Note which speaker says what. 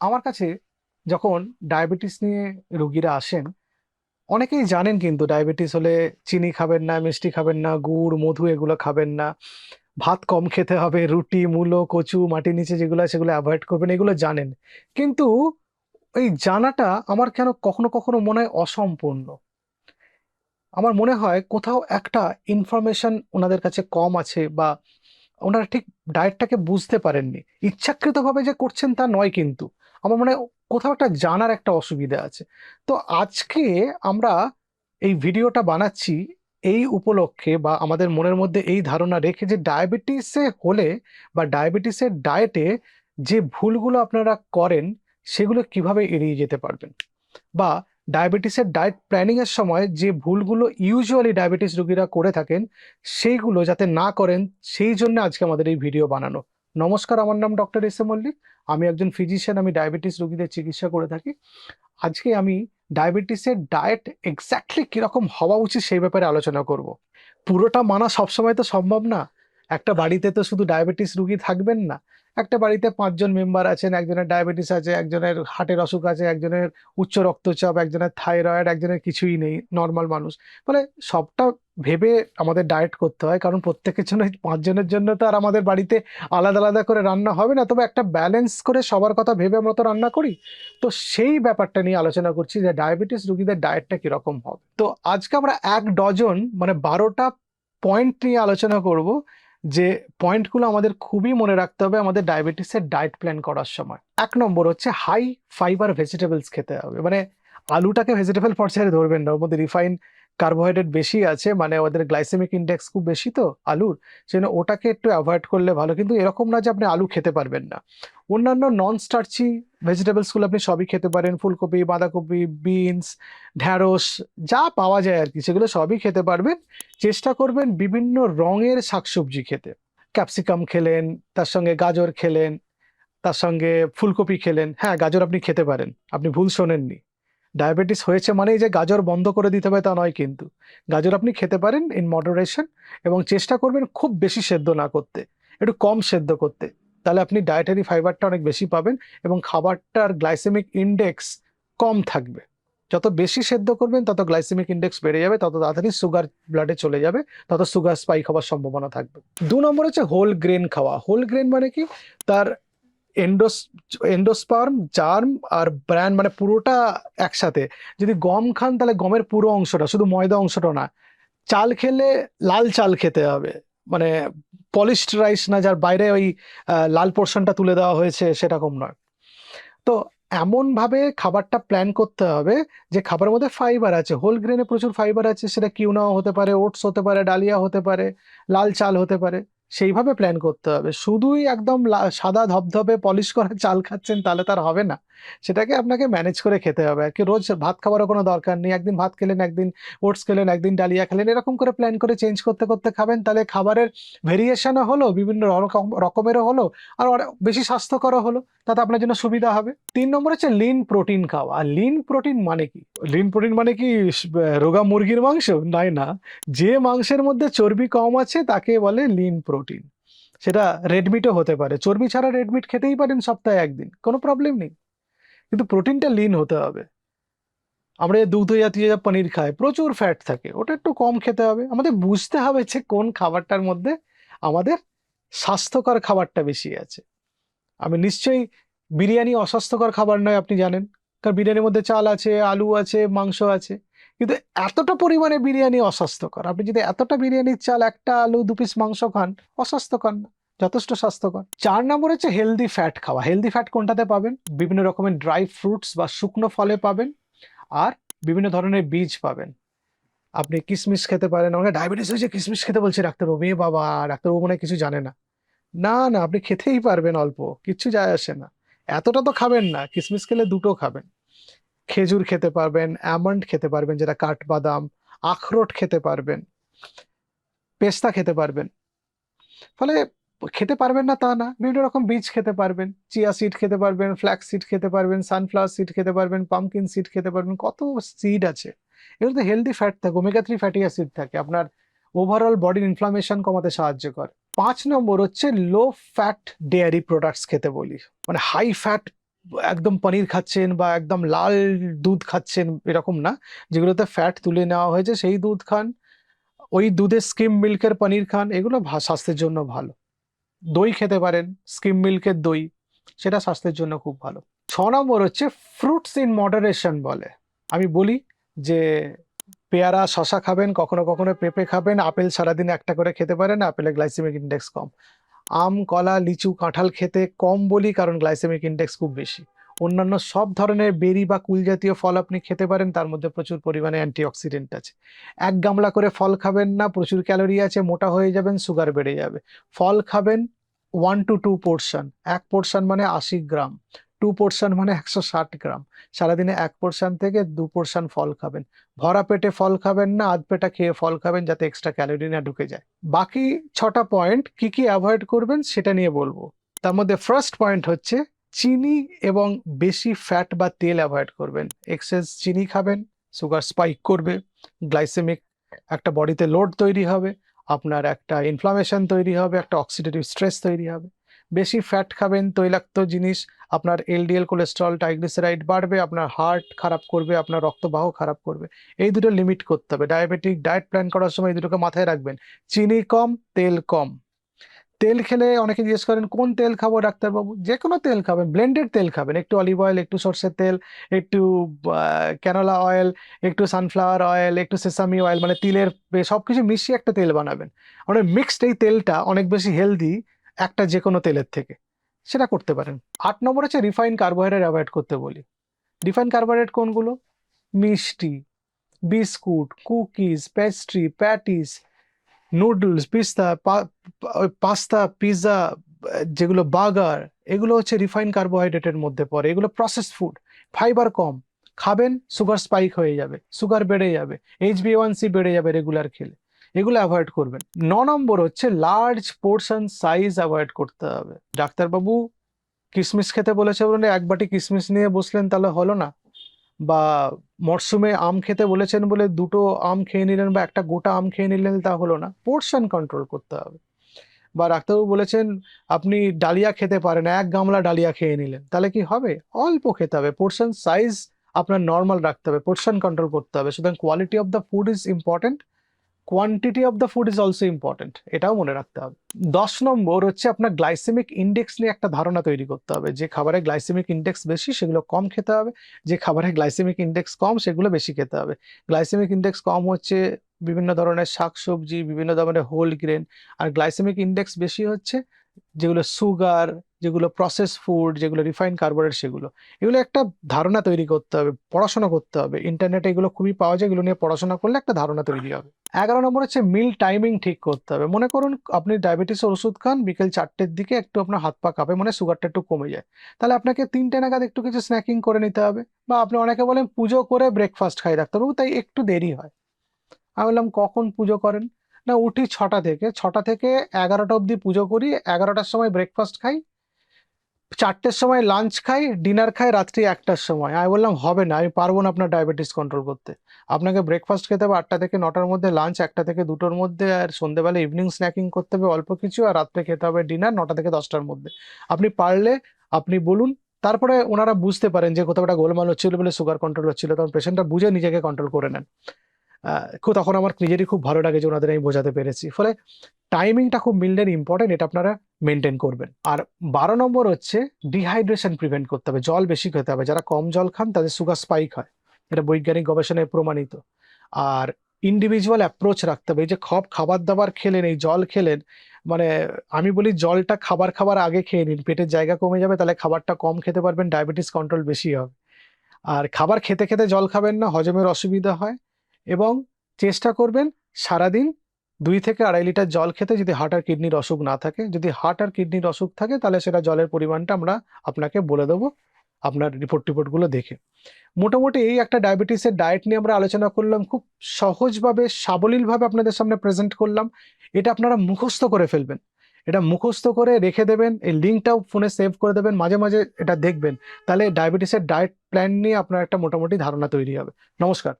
Speaker 1: আমার কাছে যখন ডায়াবেটিস নিয়ে রোগীরা আসেন, অনেকেই জানেন কিন্তু ডায়াবেটিস হলে চিনি খাবেন না, মিষ্টি খাবেন না, গুড়, মধু এগুলো খাবেন না। ভাত কম খেতে হবে, রুটি, মূলো, কচু, মাটির নিচে যেগুলো সেগুলো অ্যাভয়েড করবেন, এগুলো জানেন। কিন্তু এই জানাটা আমার কেন কখনো কখনো মনে হয় অসম্পূর্ণ। আমার মনে হয় কোথাও একটা ইনফরমেশন ওনাদের কাছে কম আছে বা ওনারা ঠিক ডায়েটটাকে বুঝতে পারেননি। ইচ্ছাকৃতভাবে যে করছেন তা নয় কিন্তু। আমার মনে কোথাও একটা জানার একটা অসুবিধা আছে। তো আজকে আমরা এই ভিডিওটা বানাচ্ছি এই উপলক্ষে বা আমাদের মনের মধ্যে এই ধারণা রেখে যে ডায়াবেটিসে হলে বা ডায়াবেটিসের ডায়েটে যে ভুলগুলো আপনারা করেন, সেগুলো কীভাবে এড়িয়ে যেতে পারবেন? বা ডায়াবেটিসের ডায়েট প্ল্যানিংয়ের সময় যে ভুলগুলো ইউজুয়ালি ডায়াবেটিস রোগীরা করে থাকেন, সেইগুলো যাতে না করেন, সেই জন্য আজকে আমাদের এই ভিডিও বানানো। নমস্কার, আমার নাম ডক্টর এস এ মল্লিক। আমি একজন ফিজিশিয়ান, আমি ডায়াবেটিস রোগীদের চিকিৎসা করে থাকি। আজকে আমি ডায়াবেটিসের ডায়েট এক্স্যাক্টলি কীরকম হওয়া উচিত সেই ব্যাপারে আলোচনা করব। পুরোটা মানা সবসময় তো সম্ভব না। একটা বাড়িতে তো শুধু ডায়াবেটিস রুগী থাকবেন না। একটা বাড়িতে পাঁচজন মেম্বার আছেন, একজনের ডায়াবেটিস আছে, একজনের হার্টের অসুখ আছে, একজনের উচ্চ রক্তচাপ, একজনের থাইরয়েড, একজনের কিছুই নেই, নর্মাল মানুষ। মানে সবটা ভেবে আমাদের ডায়েট করতে হয়, কারণ প্রত্যেকের জন্য, পাঁচজনের জন্য তো আর আমাদের বাড়িতে আলাদা আলাদা করে রান্না হবে না। তবে একটা ব্যালেন্স করে সবার কথা ভেবে আমরা তো রান্না করি। তো সেই ব্যাপারটা নিয়ে আলোচনা করছি যে ডায়াবেটিস রুগীদের ডায়েটটা কীরকম হবে। তো আজকে আমরা এক ডজন মানে বারোটা পয়েন্ট নিয়ে আলোচনা করব, যে পয়েন্টগুলো আমাদের খুবই মনে রাখতে হবে আমাদের ডায়াবেটিসের ডায়েট প্ল্যান করার সময়। এক নম্বর হচ্ছে হাই ফাইবার ভেজিটেবলস খেতে হবে। মানে আলুটাকে ভেজিটেবল পর্যায়ে ধরবেন না, ওর মধ্যে রিফাইন কার্বোহাইড্রেট বেশি আছে মানে ওদের গ্লাইসেমিক ইন্ডেক্স খুব বেশি তো, আলুর, সেজন্য ওটাকে একটু অ্যাভয়েড করলে ভালো। কিন্তু এরকম না যে আপনি আলু খেতে পারবেন না। অন্যান্য নন স্টার্চি ভেজিটেবলসগুলো আপনি সবই খেতে পারেন, ফুলকপি, বাঁধাকপি বিনস ঢ্যাঁড়স, যা পাওয়া যায় আর কি, সেগুলো সবই খেতে পারবেন। চেষ্টা করবেন বিভিন্ন রঙের শাকসবজি খেতে। ক্যাপসিকাম খেলেন, তার সঙ্গে গাজর খেলেন, তার সঙ্গে ফুলকপি খেলেন। হ্যাঁ গাজর আপনি খেতে পারেন, আপনি ভুল শোনেননি। ডায়াবেটিস হয়েছে মানেই যে গাজর বন্ধ করে দিতে হবে তা নয় কিন্তু। গাজর আপনি খেতে পারেন ইন মডারেশন এবং চেষ্টা করবেন খুব বেশি সেদ্ধ না করতে, একটু কম সেদ্ধ করতে। তাহলে আপনি ডায়েটারি ফাইবারটা অনেক বেশি পাবেন এবং খাবারটার গ্লাইসেমিক ইন্ডেক্স কম থাকবে। যত বেশি সেদ্ধ করবেন, তত গ্লাইসেমিক ইন্ডেক্স বেড়ে যাবে, তত তাড়াতাড়ি সুগার ব্লাডে চলে যাবে, তত সুগার স্পাইক হওয়ার সম্ভাবনা থাকবে। দু নম্বর হচ্ছে হোল গ্রেন খাওয়া। হোল গ্রেন মানে কি? তার এন্ডোস এন্ডোস্পার্ম জার্ম আর ব্র্যান্ড মানে পুরোটা একসাথে। যদি গম খান, তাহলে গমের পুরো অংশটা, শুধু ময়দা অংশটা না। চাল খেলে লাল চাল খেতে হবে। মানে পলিশড রাইস না, যার বাইরে ওই লাল পোর্শনটা তুলে দেওয়া হয়েছে, সেরকম নয়। তো এমনভাবে খাবারটা প্ল্যান করতে হবে যে খাবারের মধ্যে ফাইবার আছে। হোল গ্রেনে প্রচুর ফাইবার আছে, সেটা কিউনাও হতে পারে, ওটস হতে পারে, ডালিয়া হতে পারে, লাল চাল হতে পারে। সেইভাবে প্ল্যান করতে হবে। শুধুই একদম সাদা ধবধবে পলিশ করা চাল খাচ্ছেন তাহলে তার হবে না। সেটাকে আপনাকে ম্যানেজ করে খেতে হবে। আর কি রোজ ভাত খাবারও কোনো দরকার নেই। একদিন ভাত খেলেন, একদিন ওটস খেলেন, একদিন ডালিয়া খেলেন, এরকম করে প্ল্যান করে চেঞ্জ করতে করতে খাবেন। তাহলে খাবারের ভেরিয়েশনও হলো, বিভিন্ন রকম, রকমেরও হলো, আর বেশি স্বাস্থ্যকরও হলো। তাতে আপনার জন্য সুবিধা হবে। তিন নম্বর হচ্ছে লিন প্রোটিন খাওয়া। আর লিন প্রোটিন মানে কি? লিন প্রোটিন মানে কি? রোগা মুরগির মাংস? নাই না। যে মাংসের মধ্যে চর্বি কম আছে, তাকে বলে লিন প্রোটিন সেটা রেডমিটও হতে পারে। চর্বি ছাড়া রেডমিট খেতেই পারেন সপ্তাহে একদিন। কোনো প্রবলেম নেই। কিন্তু প্রোটিনটা লিন হতে হবে। আমরা দুগ্ধ জাতীয় যা পনির খাই, প্রচুর ফ্যাট থাকে, ওটা একটু কম খেতে হবে। আমাদের বুঝতে হবে যে কোন খাবারটার মধ্যে আমাদের স্বাস্থ্যকর খাবারটা বেশি আছে। আমি নিশ্চয়ই বিরিয়ানি অস্বাস্থ্যকর খাবার নয়, আপনি জানেন। কারণ বিরিয়ানির মধ্যে চাল আছে, আলু আছে, মাংস আছে। কিন্তু এতটা পরিমাণে বিরিয়ানি অস্বাস্থ্যকর। আপনি যদি এতটা বিরিয়ানির চাল, একটা আলু, দু পিস মাংস খান, অস্বাস্থ্যকর না। যথেষ্ট স্বাস্থ্যকর। চার নম্বর হচ্ছে হেলদি ফ্যাট খাওয়া। হেলদি ফ্যাট কোনটাতে পাবেন? বিভিন্ন রকমের ড্রাই ফ্রুটস বা শুকনো ফলে পাবেন আর বিভিন্ন ধরনের বীজ পাবেন। আপনি কিশমিশ খেতে পারেন। আমাকে ডায়াবেটিস হয়েছে কিশমিশ খেতে বলছে, ডাক্তারবাবু। এ বাবা, ডাক্তারবাবু মনে কিছু জানে না। না না, আপনি খেতেই পারবেন অল্প। কিচ্ছু যায় আসে না। এতটা তো খাবেন না। কিশমিশ খেলে দুটো খাবেন। খেজুর খেতে পারবেন অ্যামন্ড খেতে পারবেন, যেটা কাঠবাদাম, আখরোট খেতে পারবেন, পেস্তা খেতে পারবেন। ফলে খেতে পারবেন না তা না। বিভিন্ন রকম বীজ খেতে পারবেন। চিয়া সিড খেতে পারবেন ফ্ল্যাক্স সিড খেতে পারবেন সানফ্লাওয়ার সিড খেতে পারবেন পামকিন সিড খেতে পারবেন, কত সিড আছে। এগুলোতে হেলদি ফ্যাট থাকে ওমেগা থ্রি ফ্যাটি অ্যাসিড থাকে। আপনার ওভারঅল বডির ইনফ্লামেশন কমাতে সাহায্য করে। পাঁচ নম্বর হচ্ছে লো ফ্যাট ডেয়ারি প্রোডাক্টস খেতে বলি। মানে হাই ফ্যাট একদম পনির খাচ্ছেন বা একদম লাল দুধ খাচ্ছেন এরকম না। যেগুলোতে ফ্যাট তুলে নেওয়া হয়েছে, সেই দুধ খান। ওই দুধের স্কিম মিল্কের পনির খান, এগুলো স্বাস্থ্যের জন্য ভালো। দই খেতে পারেন স্কিম মিল্কের দই, সেটা স্বাস্থ্যের জন্য খুব ভালো। ছ নম্বর হচ্ছে ফ্রুটস ইন মডারেশন বলে। আমি বলি যে, পেয়ারা শশা খাবেন, কখনো কখনো পেঁপে খাবেন, আপেল সারাদিন একটা করে খেতে পারেন, আপেলের গ্লাইসেমিক ইন্ডেক্স কম। আম, কলা, লিচু, কাঁঠাল খেতে কম বলি, কারণ গ্লাইসেমিক ইন্ডেক্স খুব বেশি। অন্যান্য সব ধরনের বেরি বা কুল জাতীয় ফল আপনি খেতে পারেন, তার মধ্যে প্রচুর পরিমাণে অ্যান্টিঅক্সিডেন্ট আছে। এক গামলা করে ফল খাবেন না, প্রচুর ক্যালোরি আছে, মোটা হয়ে যাবেন সুগার বেড়ে যাবে। ফল খাবেন ওয়ান টু টু পোর্শন এক পোর্শন মানে আশি গ্রাম টু পোর্শন মানে একশো ষাট গ্রাম। সারাদিনে এক পোর্শন থেকে দু পোর্শন ফল খাবেন। ভরা পেটে ফল খাবেন না, আধ পেটা খেয়ে ফল খাবেন যাতে এক্সট্রা ক্যালোরি না ঢুকে যায়। বাকি ছটা পয়েন্ট কি কি অ্যাভয়েড করবেন সেটা নিয়ে বলব। তার মধ্যে ফার্স্ট পয়েন্ট হচ্ছে চিনি এবং বেশি ফ্যাট বা তেল অ্যাভয়েড করবেন। এক্সেস চিনি খাবেন সুগার স্পাইক করবে গ্লাইসেমিক একটা বডিতে লোড তৈরি হবে, আপনার একটা ইনফ্লামেশন তৈরি হবে, একটা অক্সিডেটিভ স্ট্রেস তৈরি হবে। বেশি ফ্যাট খাবেন, তৈলাক্ত জিনিস, আপনার এলডিএল কোলেস্ট্রল ট্রাইগ্লিসারাইড বাড়বে, আপনার হার্ট খারাপ করবে, আপনার রক্তবাহ খারাপ করবে। এই দুটো লিমিট করতে হবে। ডায়াবেটিক ডায়েট প্ল্যান করার সময় এই দুটোকে মাথায় রাখবেন। চিনি কম, তেল কম। তেল খেলে অনেকে জিজ্ঞেস করেন, কোন তেল খাব? ডাক্তারবাবু যে কোনো তেল খাবেন, ব্লেন্ডেড তেল খাবেন। একটু অলিভ অয়েল, একটু সর্ষের তেল, একটু ক্যানোলা অয়েল, একটু সানফ্লাওয়ার অয়েল, একটু সেসামি অয়েল মানে তিলের সব কিছু মিশিয়ে একটা তেল বানাবেন। মানে মিক্সড এই তেলটা অনেক বেশি হেলদি একটা যে কোনো তেলের থেকে। সেটা করতে পারেন। আট নম্বর হচ্ছে রিফাইন কার্বোহাইড্রেট অ্যাভয়েড করতে বলি। রিফাইন কার্বোহাইড্রেট কোনগুলো? মিষ্টি, biscuit, cookies, pastry, patties noodles পিস্তা পাস্তা পিৎজা যেগুলো বার্গার এগুলো হচ্ছে রিফাইন কার্বোহাইড্রেটের মধ্যে পড়ে। এগুলো প্রসেস ফুড ফাইবার কম। খাবেন সুগার স্পাইক হয়ে যাবে। সুগার বেড়ে যাবে। এইচ বি ওয়ান সি বেড়ে যাবে রেগুলার খেলে। এগুলো অ্যাভয়েড করবেন। ন নম্বর হচ্ছে লার্জ পোর্শন সাইজ অ্যাভয়েড করতে হবে। ডাক্তারবাবু কিশমিশ খেতে বলেছে বলে, এক বাটি কিশমিশ নিয়ে বসলেন, তাহলে হলো না। বা মরশুমে আম খেতে বলেছেন বলে দুটো আম খেয়ে নিলেন বা একটা গোটা আম খেয়ে নিলেন তা হলো না। পোর্শন কন্ট্রোল করতে হবে। বা ডাক্তারবাবু বলেছেন, আপনি ডালিয়া খেতে পারেন, এক গামলা ডালিয়া খেয়ে নিলেন। তাহলে কি হবে? অল্প খেতে হবে। পোর্শন সাইজ আপনার নর্মাল রাখতে হবে। পোর্শন কন্ট্রোল করতে হবে। সুতরাং quality of the food is important quantity of the food is also important এটাও মনে রাখতে হবে। দশ নম্বর হচ্ছে আপনার গ্লাইসেমিক ইন্ডেক্স নিয়ে একটা ধারণা তৈরি করতে হবে, যে খাবারে গ্লাইসেমিক ইন্ডেক্স বেশি সেগুলো কম খেতে হবে, যে খাবারে গ্লাইসেমিক ইন্ডেক্স কম সেগুলো বেশি খেতে হবে। গ্লাইসেমিক ইন্ডেক্স কম হচ্ছে বিভিন্ন ধরনের শাকসবজি, বিভিন্ন ধরনের হোল গ্রেন আর গ্লাইসেমিক ইন্ডেক্স বেশি হচ্ছে যেগুলো সুগার যেগুলো প্রসেস ফুড যেগুলো রিফাইন কার্বোহাইড্রেট সেগুলো। এগুলো একটা ধারণা তৈরি করতে হবে, পড়াশোনা করতে হবে। ইন্টারনেটে এগুলো খুবই পাওয়া যায়, এগুলো নিয়ে পড়াশোনা করলে একটা ধারণা তৈরি হবে। এগারো নম্বর হচ্ছে মিল টাইমিং ঠিক করতে হবে। মনে করুন আপনি ডায়াবেটিসের ওষুধ খান, বিকেল চারটের দিকে একটু আপনার হাত পা কাঁপে মানে সুগারটা একটু কমে যায়। তাহলে আপনাকে তিনটে নাগাদ একটু কিছু স্ন্যাকিং করে নিতে হবে। বা আপনি অনেকে বলেন পুজো করে ব্রেকফাস্ট খাই ডাক্তারবাবু তাই একটু দেরি হয়। আমি বললাম, কখন পুজো করেন? না উঠি ছটা থেকে। ছটা থেকে এগারোটা অবধি পুজো করি, এগারোটার সময় ব্রেকফাস্ট খাই, চারটের সময় লাঞ্চ খাই ডিনার খাই রাত্রি একটার সময়। আমি বললাম, হবে না, আমি পারব না আপনার ডায়াবেটিস কন্ট্রোল করতে। আপনাকে ব্রেকফাস্ট খেতে হবে আটটা থেকে নটার মধ্যে লাঞ্চ একটা থেকে দুটোর মধ্যে, আর সন্ধ্যেবেলা ইভিনিং স্ন্যাকিং করতে হবে অল্প কিছু, আর রাত্রে খেতে হবে ডিনার নটা থেকে দশটার মধ্যে। আপনি পারলে আপনি বলুন, তারপরে ওনারা বুঝতে পারেন যে কোথাও একটা গোলমাল হচ্ছিল বলে সুগার কন্ট্রোল হচ্ছিল, তখন পেশেন্টটা বুঝে নিজেকে কন্ট্রোল করে নেন। তখন আমার নিজেরই খুব ভালো লাগে যে ওনাদের আমি বোঝাতে পেরেছি। ফলে টাইমিংটা খুব মিললেন ইম্পর্টেন্ট এটা আপনারা মেনটেন করবেন। আর বারো নম্বর হচ্ছে ডিহাইড্রেশন প্রিভেন্ট করতে হবে, জল বেশি খেতে হবে। যারা কম জল খান, তাদের সুগার স্পাইক হয়। এটা বৈজ্ঞানিক গবেষণায় প্রমাণিত। আর ইন্ডিভিজুয়াল অ্যাপ্রোচ রাখতে হবে। এই যে খব খাবার দাবার খেলেন, এই জল খেলেন মানে আমি বলি জলটা খাবার খাবার আগে খেয়ে নিন। পেটের জায়গা কমে যাবে, তাহলে খাবারটা কম খেতে পারবেন ডায়াবেটিস কন্ট্রোল বেশি হবে। আর খাবার খেতে খেতে জল খাবেন না, হজমের অসুবিধা হয়। এবং চেষ্টা করবেন সারাদিন দুই থেকে আড়াই লিটার জল খেতে যদি হার্ট আর কিডনির অসুখ না থাকে। যদি হার্ট আর কিডনির অসুখ থাকে, তাহলে সেটা জলের পরিমাণটা আমরা আপনাকে বলে দেবো আপনার রিপোর্ট টিপোর্টগুলো দেখে। মোটামুটি এই একটা ডায়াবেটিসের ডায়েট নিয়ে আমরা আলোচনা করলাম, খুব সহজভাবে সাবলীলভাবে আপনাদের সামনে প্রেজেন্ট করলাম। এটা আপনারা মুখস্থ করে ফেলবেন। এটা মুখস্থ করে রেখে দেবেন, এই লিঙ্কটাও ফোনে সেভ করে দেবেন, মাঝে মাঝে এটা দেখবেন। তাহলে ডায়াবেটিসের ডায়েট প্ল্যান নিয়ে আপনার একটা মোটামুটি ধারণা তৈরি হবে। নমস্কার।